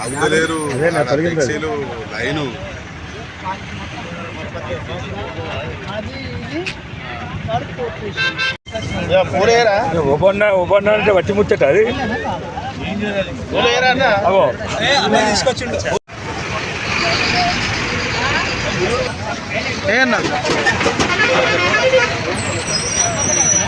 ఆపుతలేరు ట్యాక్సీలు లైను. అంటే వచ్చి ముచ్చట అది. అందరూ వేయాలి, మనుషులు ఉండు, వాళ్ళు గట్టిగా చెప్తారు. ఆ,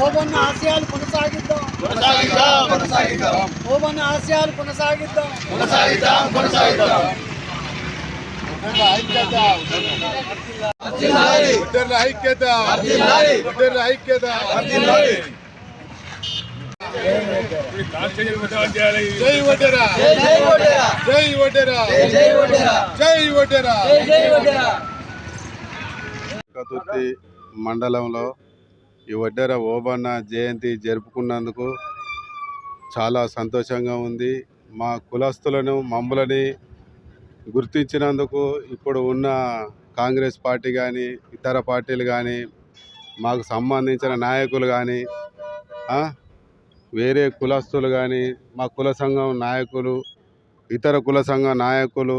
ఆశయాలు కొనసాగిద్దాం. కొనసాగిద్దాం ఓబన్న ఆశయాలు కొనసాగిద్దాం. ఓబన్న ఆశయాలు కొనసాగిద్దాం ఐక్యత ఐక్యత. జై జై జై కతుర్తి మండలంలో ఈ వడ్డెర ఓబన్న జయంతి జరుపుకున్నందుకు చాలా సంతోషంగా ఉంది. మా కులస్తులను మమ్ములని గుర్తించినందుకు ఇప్పుడు ఉన్న కాంగ్రెస్ పార్టీ కానీ ఇతర పార్టీలు కానీ మాకు సంబంధించిన నాయకులు కానీ వేరే కులస్తులు కానీ మా కుల సంఘం నాయకులు ఇతర కుల సంఘం నాయకులు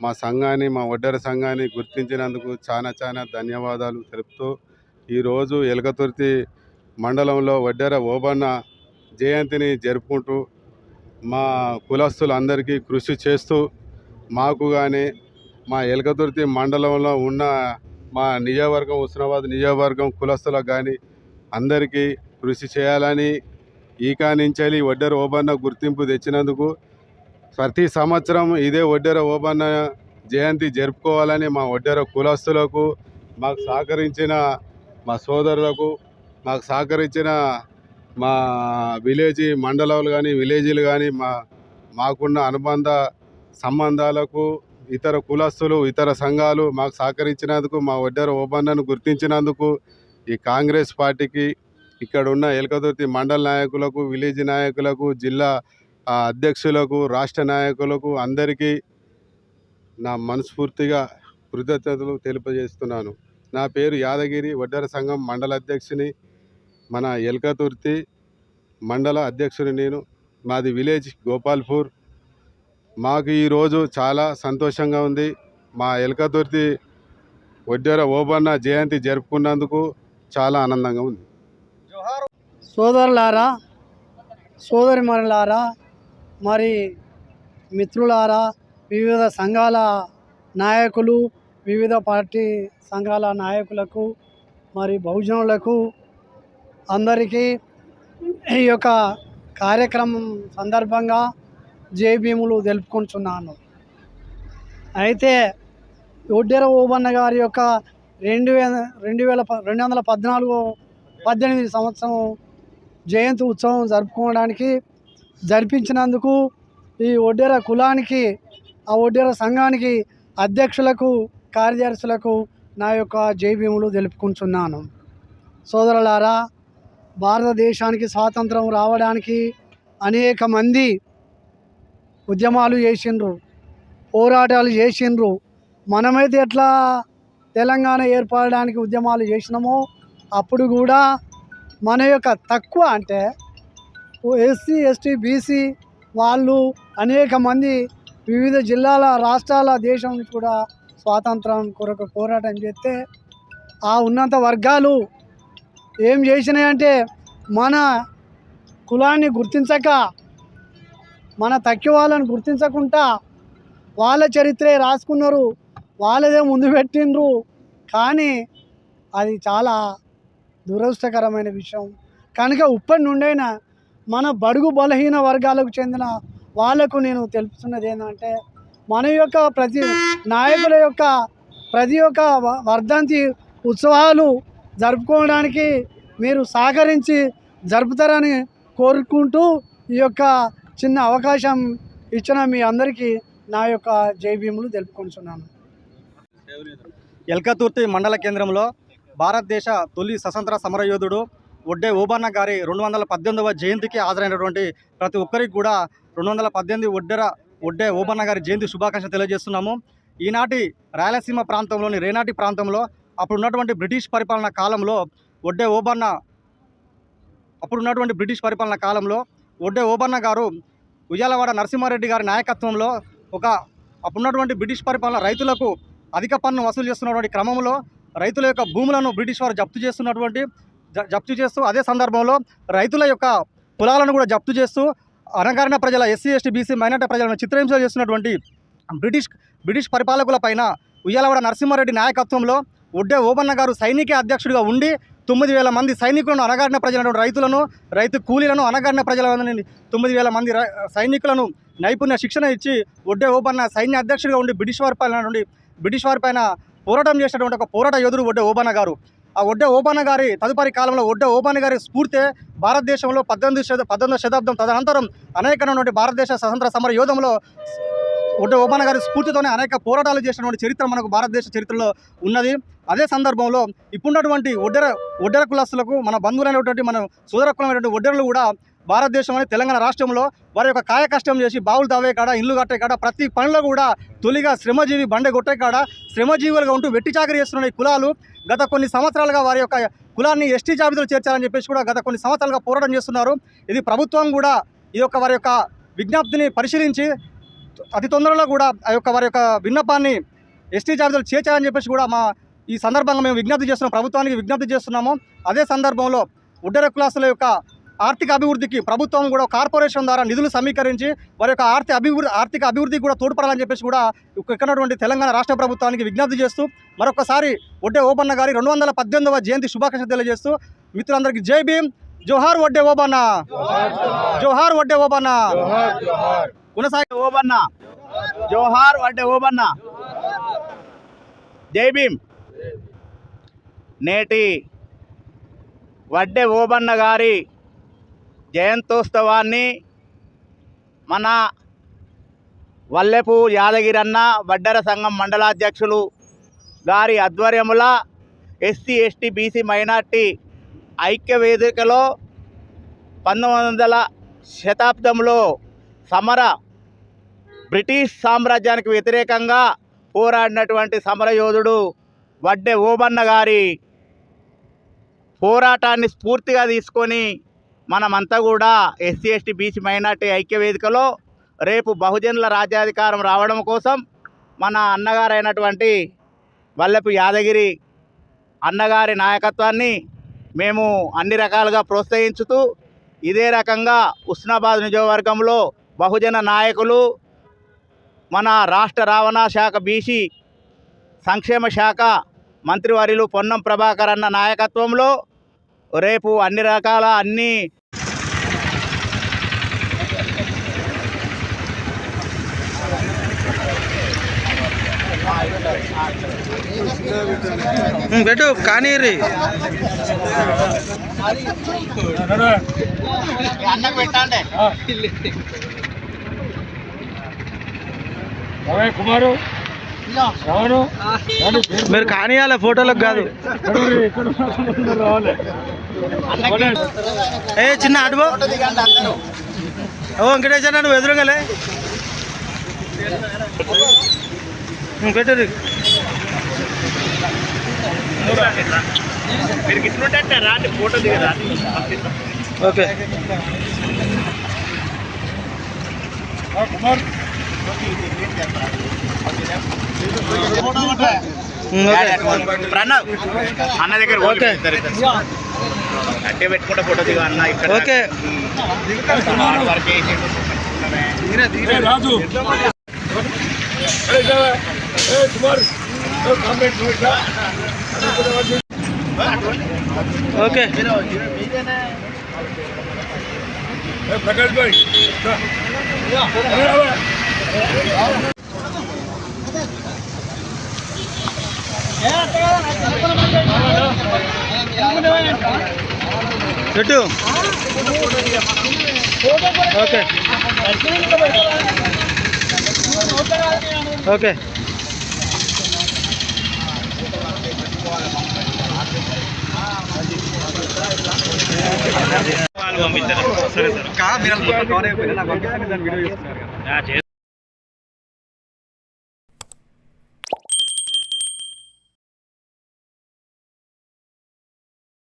మా సంఘాన్ని మా వడ్డర సంఘాన్ని గుర్తించినందుకు చాలా చాలా ధన్యవాదాలు తెలుపుతూ ఈరోజు ఎలకతుర్తి మండలంలో వడ్డెర ఓబన్న జయంతిని జరుపుకుంటూ మా కులస్తులందరికీ కృషి చేస్తూ మాకు కానీ మా ఎలకతుర్తి మండలంలో ఉన్న మా నియోజకవర్గం హుస్నాబాద్ నియోజకవర్గం కులస్తులకు కానీ అందరికీ కృషి చేయాలని ఈకా నుంచి వడ్డెర ఓబన్న గుర్తింపు తెచ్చినందుకు ప్రతి సంవత్సరం ఇదే వడ్డెర ఓబన్న జయంతి జరుపుకోవాలని మా వడ్డెర కులస్తులకు మాకు సహకరించిన మా సోదరులకు మాకు సహకరించిన మా విలేజ్ మండలాలు కానీ విలేజీలు కానీ మా మాకున్న అనుబంధ సంబంధాలకు ఇతర కులస్తులు ఇతర సంఘాలు మాకు సహకరించినందుకు మా ఒడ్డెర ఓబన్నను గుర్తించినందుకు ఈ కాంగ్రెస్ పార్టీకి ఇక్కడ ఉన్న ఎలకదుర్తి మండల నాయకులకు విలేజ్ నాయకులకు జిల్లా అధ్యక్షులకు రాష్ట్ర నాయకులకు అందరికీ నా మనస్ఫూర్తిగా కృతజ్ఞతలు తెలియజేస్తున్నాను. నా పేరు యాదగిరి వడ్డార సంఘం మండల అధ్యక్షుని మన ఎల్కతుర్తి మండల అధ్యక్షుని నేను. మాది విలేజ్ గోపాల్పూర్. మాకు ఈరోజు చాలా సంతోషంగా ఉంది. మా ఎల్కతుర్తి వడ్డెర ఓబన్న జయంతి జరుపుకున్నందుకు చాలా ఆనందంగా ఉంది. సోదరులారా సోదరిమణులారా మరి మిత్రులారా వివిధ సంఘాల నాయకులు వివిధ పార్టీ సంఘాల నాయకులకు మరి బహుజనులకు అందరికీ ఈ యొక్క కార్యక్రమం సందర్భంగా జేబీములు తెలుపుకుంటున్నాను. అయితే ఒడ్డెర ఓబన్న గారి యొక్క రెండు వేల రెండు వేల రెండు వందల పద్నాలుగు పద్దెనిమిది సంవత్సరం జయంతి ఉత్సవం జరుపుకోవడానికి జరిపించినందుకు ఈ ఒడ్డెర కులానికి ఆ ఒడ్డెర సంఘానికి అధ్యక్షులకు కార్యదర్శులకు నా యొక్క జైభీములు తెలుపుకుంటున్నాను. సోదరులారా భారతదేశానికి స్వాతంత్రం రావడానికి అనేక మంది ఉద్యమాలు చేసిండ్రు పోరాటాలు చేసిండ్రు. మనమైతే ఎట్లా తెలంగాణ ఏర్పడడానికి ఉద్యమాలు చేసినామో అప్పుడు కూడా మన యొక్క తక్కువ అంటే ఎస్సీ ఎస్టీ బీసీ వాళ్ళు అనేక మంది వివిధ జిల్లాల రాష్ట్రాల దేశం కూడా స్వాతంత్రం కొరకు పోరాటం చేస్తే ఆ ఉన్నత వర్గాలు ఏం చేసినాయంటే మన కులాన్ని గుర్తించక మన తక్కువ వాళ్ళని గుర్తించకుండా వాళ్ళ చరిత్రే రాసుకున్నారు వాళ్ళదే ముందు పెట్టిండ్రు. కానీ అది చాలా దురదృష్టకరమైన విషయం. కనుక ఇప్పటి నుండైనా మన బడుగు బలహీన వర్గాలకు చెందిన వాళ్ళకు నేను తెలుపుతున్నది ఏంటంటే మన యొక్క ప్రతి నాయకుల యొక్క ప్రతి ఒక్క వర్ధంతి ఉత్సవాలు జరుపుకోవడానికి మీరు సహకరించి జరుపుతారని కోరుకుంటూ ఈ యొక్క చిన్న అవకాశం ఇచ్చిన మీ అందరికీ నా యొక్క జైభీములు తెలుపుకుంటున్నాను ఎల్కతుర్తి మండల కేంద్రంలో భారతదేశ తొలి స్వతంత్ర సమరయోధుడు ఒడ్డే ఓబన్న గారి రెండు వందల పద్దెనిమిదవ జయంతికి హాజరైనటువంటి ప్రతి ఒక్కరికి కూడా రెండు వందల పద్దెనిమిది ఒడ్డెర ఒడ్డే ఓబన్న గారి జయంతి శుభాకాంక్షలు తెలియజేస్తున్నాము. ఈనాటి రాయలసీమ ప్రాంతంలోని రేనాటి ప్రాంతంలో అప్పుడు ఉన్నటువంటి బ్రిటిష్ పరిపాలన కాలంలో ఒడ్డే ఓబన్న అప్పుడు ఉన్నటువంటి బ్రిటిష్ పరిపాలన కాలంలో ఒడ్డే ఓబన్న గారు ఉయ్యాలవాడ నరసింహారెడ్డి గారి నాయకత్వంలో ఒక అప్పుడున్నటువంటి బ్రిటిష్ పరిపాలన రైతులకు అధిక పన్ను వసూలు చేస్తున్నటువంటి క్రమంలో రైతుల యొక్క భూములను బ్రిటిష్ వారు జప్తు చేస్తున్నటువంటి జ- జప్తు చేస్తూ అదే సందర్భంలో రైతుల యొక్క పొలాలను కూడా జప్తు చేస్తూ అణగారిన ప్రజల ఎస్సీ ఎస్టీ బీసీ మైనార్టీ ప్రజలను చిత్రహింస చేస్తున్నటువంటి బ్రిటిష్ బ్రిటిష్ పరిపాలకుల పైన ఉయ్యాలవాడ నరసింహారెడ్డి నాయకత్వంలో ఉడ్డే ఓబన్న గారు సైనిక అధ్యక్షుడిగా ఉండి తొమ్మిది వేల మంది సైనికులను అనగారిన ప్రజలను రైతులను రైతు కూలీలను అనగారిన ప్రజలను తొమ్మిది వేల మంది సైనికులను నైపుణ్య శిక్షణ ఇచ్చి ఒడ్డే ఓబన్న సైన్య అధ్యక్షుడిగా ఉండి బ్రిటిష్ వారి పైన నుండి బ్రిటిష్ వారి పైన పోరాటం చేసినటువంటి ఒక పోరాట యోధుడు ఒడ్డే ఓబన్న గారు. ఆ ఒడ్డే ఓపన్న గారి తదుపరి కాలంలో ఒడ్డే ఓపన్న గారి స్ఫూర్తే భారతదేశంలో పద్దెనిమిది శత పద్దెనిమిదవ శతాబ్దం తదనంతరం అనేకమైనటువంటి భారతదేశ స్వతంత్ర సమర యోధంలో ఒడ్డే ఓపన్న గారి స్ఫూర్తితోనే అనేక పోరాటాలు చేసినటువంటి చరిత్ర మనకు భారతదేశ చరిత్రలో ఉన్నది. అదే సందర్భంలో ఇప్పుడున్నటువంటి ఒడ్డెర ఒడ్డెర కులస్తులకు మన బంధువులైనటువంటి మన సోదర కులమైనటువంటి ఒడ్డెరలు కూడా భారతదేశంలోని తెలంగాణ రాష్ట్రంలో వారి యొక్క కాయ కష్టం చేసి బావులు తవ్వే కాడ ఇల్లు కట్టే కాడ ప్రతి పనిలో కూడా తొలిగా శ్రమజీవి బండ కొట్టే కాడ శ్రమజీవులుగా ఉంటూ వెట్టి చాకరీ చేస్తున్న ఈ కులాలు గత కొన్ని సంవత్సరాలుగా వారి యొక్క కులాన్ని ఎస్టీ జాబితాలో చేర్చాలని చెప్పేసి కూడా గత కొన్ని సంవత్సరాలుగా పోరాటం చేస్తున్నారు. ఇది ప్రభుత్వం కూడా ఈ యొక్క వారి యొక్క విజ్ఞప్తిని పరిశీలించి అతి తొందరలో కూడా ఆ యొక్క వారి యొక్క విన్నపాన్ని ఎస్టీ జాబితాలో చేర్చాలని చెప్పేసి కూడా మా ఈ సందర్భంగా మేము విజ్ఞప్తి చేస్తున్నాం. ప్రభుత్వానికి విజ్ఞప్తి చేస్తున్నాము. అదే సందర్భంలో ఉడ్డర కులాసుల యొక్క ఆర్థిక అభివృద్ధికి ప్రభుత్వం కూడా కార్పొరేషన్ ద్వారా నిధులు సమీకరించి వారి యొక్క ఆర్థిక అభివృద్ధి ఆర్థిక అభివృద్ధికి కూడా తోడ్పడాలని చెప్పేసి కూడా ఇక్కడటువంటి తెలంగాణ రాష్ట్ర ప్రభుత్వానికి విజ్ఞప్తి చేస్తూ మరొకసారి ఒడ్డే ఓబన్న గారి రెండు వందల పద్దెనిమిదవ జయంతి శుభాకాంక్షలు తెలియజేస్తూ మిత్రులందరికీ జై భీమ్ జోహార్ వడ్డే ఓబన్న. జోహార్ వడ్డే ఓబన్న. కొనసాగి ఓబన్న. జోహార్ వడ్డే ఓబన్న. జై భీమ్. నేటి వడ్డె ఓబన్న గారి జయంతోత్సవాన్ని మన వల్లెపు యాదగిరన్న వడ్డర సంఘం మండలాధ్యక్షులు గారి ఆధ్వర్యముల ఎస్సీ ఎస్టీ బీసీ మైనార్టీ ఐక్య వేదికలో పంతొమ్మిది వందల శతాబ్దంలో సమర బ్రిటిష్ సామ్రాజ్యానికి వ్యతిరేకంగా పోరాడినటువంటి సమరయోధుడు వడ్డె ఓబన్న గారి పోరాటాన్ని స్ఫూర్తిగా తీసుకొని మనమంతా కూడా ఎస్సీ ఎస్టీ బీసీ మైనార్టీ ఐక్య వేదికలో రేపు బహుజనుల రాజ్యాధికారం రావడం కోసం మన అన్నగారైనటువంటి వల్లపు యాదగిరి అన్నగారి నాయకత్వాన్ని మేము అన్ని రకాలుగా ప్రోత్సహించుతూ ఇదే రకంగా ఉస్నాబాద్ నియోజకవర్గంలో బహుజన నాయకులు మన రాష్ట్ర రవాణా శాఖ బీసీ సంక్షేమ శాఖ మంత్రివర్యులు పొన్నం ప్రభాకర్ అన్న నాయకత్వంలో రేపు అన్ని రకాల అన్ని పెట్టు కానీ అన్నకు పెట్టండి. కుమారు. మీరు కానీయాలి ఫోటోలకు కాదు. ఏ చిన్న అడుగు ఓ వెంకటేశ్ అన్న నువ్వు ఎదురుగలే. పెట్టు ఓకే. కుమార్ ప్రణవ్ అన్న దగ్గర ఓకే. అట్టే పెట్టుకుంటే ఫోటో దిగా అన్న ఇక్కడ. ఓకే. రాజు? ఓకే. ఏ, ప్రకాష్ భాయ్ పెట్టు. ఓకే. ఓకే. పంపించారు. సరే సార్. మీరు నాకు పంపిస్తే దాన్ని వీడియో చేసుకున్నారు కదా.